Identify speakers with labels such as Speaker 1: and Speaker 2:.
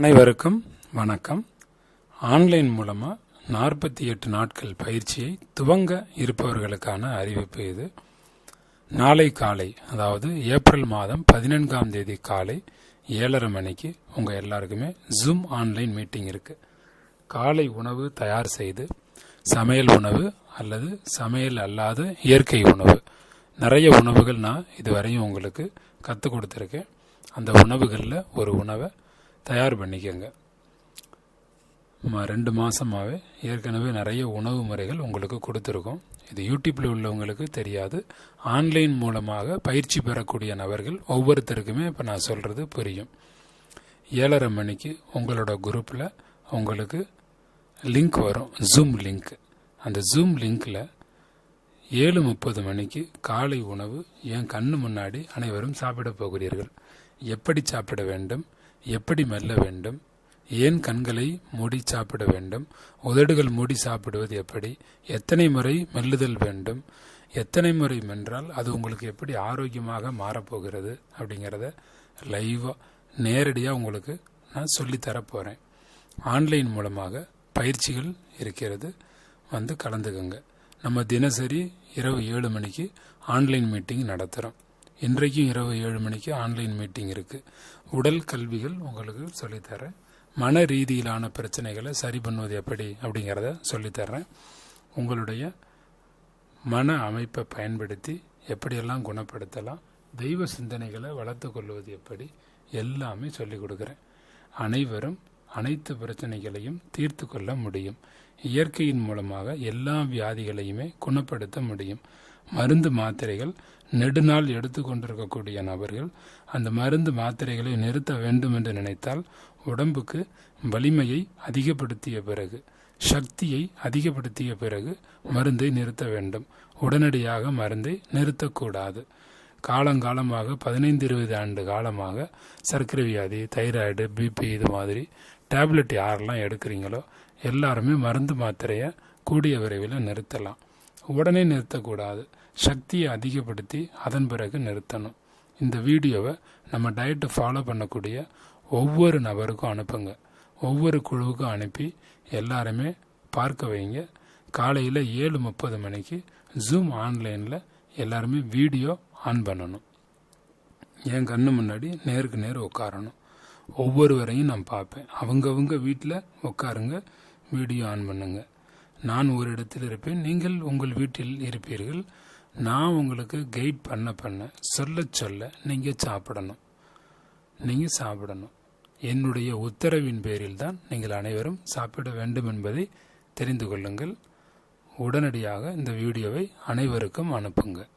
Speaker 1: அனைவருக்கும் வணக்கம். ஆன்லைன் மூலமாக நாற்பத்தி எட்டு நாட்கள் பயிற்சியை துவங்க இருப்பவர்களுக்கான அறிவிப்பு இது. நாளை காலை அதாவது ஏப்ரல் மாதம் பதினான்காம் தேதி காலை ஏழரை மணிக்கு உங்கள் எல்லாருக்குமே ஜூம் ஆன்லைன் மீட்டிங் இருக்குது காலை உணவு தயார் செய்து சமையல் உணவு அல்லது சமையல் அல்லாத இயற்கை உணவு. நிறைய உணவுகள் நான் இதுவரையும் உங்களுக்கு கற்றுக் கொடுத்துருக்கேன். அந்த உணவுகளில் ஒரு உணவை தயார் பண்ணிக்கோங்க. ரெண்டு மாதமாகவே ஏற்கனவே நிறைய உணவு முறைகள் உங்களுக்கு கொடுத்துருக்கோம். இது யூடியூப்பில் உள்ளவங்களுக்கு தெரியாது. ஆன்லைன் மூலமாக பயிற்சி பெறக்கூடிய நபர்கள் ஒவ்வொருத்தருக்குமே இப்போ நான் சொல்கிறது புரியும். ஏழரை மணிக்கு உங்களோட குரூப்பில் உங்களுக்கு லிங்க் வரும். Zoom link. அந்த ஜூம் லிங்கில் ஏழு முப்பது மணிக்கு காலை உணவு என் கண்ணு முன்னாடி அனைவரும் சாப்பிட போகிறீர்கள்? எப்படி சாப்பிட வேண்டும்? எப்படி மெல்ல வேண்டும்? ஏன் கண்களை மூடி சாப்பிட வேண்டும்? உதடுகள் மூடி சாப்பிடுவது எப்படி? எத்தனை முறை மெல்லுதல் வேண்டும்? எத்தனை முறை மென்றால் அது உங்களுக்கு எப்படி ஆரோக்கியமாக மாறப்போகிறது அப்படிங்கிறத லைவாக நேரடியாக உங்களுக்கு நான் சொல்லித்தரப்போகிறேன் போகிறேன் ஆன்லைன் மூலமாக பயிற்சிகள் இருக்கிறது. வந்து கலந்துக்கங்க. நம்ம தினசரி இரவு ஏழு மணிக்கு ஆன்லைன் மீட்டிங் நடத்துகிறோம் இன்றைக்கும் இரவு ஏழு மணிக்கு ஆன்லைன் மீட்டிங் இருக்குது உடல் கல்விகள் உங்களுக்கு சொல்லித்தரேன். மன ரீதியிலான பிரச்சனைகளை சரி பண்ணுவது எப்படி அப்படிங்கிறத சொல்லித்தர்றேன் உங்களுடைய மன அமைப்பை பயன்படுத்தி எப்படியெல்லாம் குணப்படுத்தலாம் தெய்வ சிந்தனைகளை வளர்த்து கொள்வது எப்படி எல்லாமே சொல்லிக் கொடுக்குறேன். அனைவரும் அனைத்து பிரச்சனைகளையும் தீர்த்து கொள்ள முடியும். இயற்கையின் மூலமாக எல்லா வியாதிகளையுமே குணப்படுத்த முடியும். மருந்து மாத்திரைகள் நெடுநாள் எடுத்துக்கொண்டிருக்கக்கூடிய நபர்கள் அந்த மருந்து மாத்திரைகளை நிறுத்த வேண்டும் என்று நினைத்தால் உடம்புக்கு வலிமையை அதிகப்படுத்திய பிறகு சக்தியை அதிகப்படுத்திய பிறகு மருந்தை நிறுத்த வேண்டும். உடனடியாக மருந்தை நிறுத்தக்கூடாது. காலங்காலமாக பதினைந்து இருபது ஆண்டு காலமாக சர்க்கரை வியாதி தைராய்டு பிபி இது மாதிரி டேப்லெட் யாரெல்லாம் எடுக்கிறீங்களோ எல்லாருமே மருந்து மாத்திரையை கூடிய விரைவில் நிறுத்தலாம். உடனே நிறுத்தக்கூடாது. சக்தியை அதிகப்படுத்தி அதன் பிறகு நிறுத்தணும். இந்த வீடியோவை நம்ம டயட்டை ஃபாலோ பண்ணக்கூடிய ஒவ்வொரு நபருக்கும் அனுப்புங்க. ஒவ்வொரு குழுவுக்கும் அனுப்பி எல்லாருமே பார்க்க வைங்க. காலையில் ஏழு முப்பது மணிக்கு ஜூம் ஆன்லைனில் எல்லாருமே வீடியோ ஆன் பண்ணணும். என் கண்ணு முன்னாடி நேருக்கு நேர் உட்காரணும் ஒவ்வொருவரையும் நான் பார்ப்பேன். அவங்கவுங்க வீட்டில் உட்காருங்க வீடியோ ஆன் பண்ணுங்க. நான் ஒரு இடத்தில் இருப்பேன் நீங்கள் உங்கள் வீட்டில் இருப்பீர்கள். நான் உங்களுக்கு கைட் பண்ண பண்ண சொல்ல சொல்ல நீங்கள் சாப்பிடணும். நீங்கள் சாப்பிடணும். என்னுடைய உத்தரவின் பேரில் தான் நீங்கள் அனைவரும் சாப்பிட வேண்டும் என்பதை தெரிந்து கொள்ளுங்கள். உடனடியாக இந்த வீடியோவை அனைவருக்கும் அனுப்புங்கள்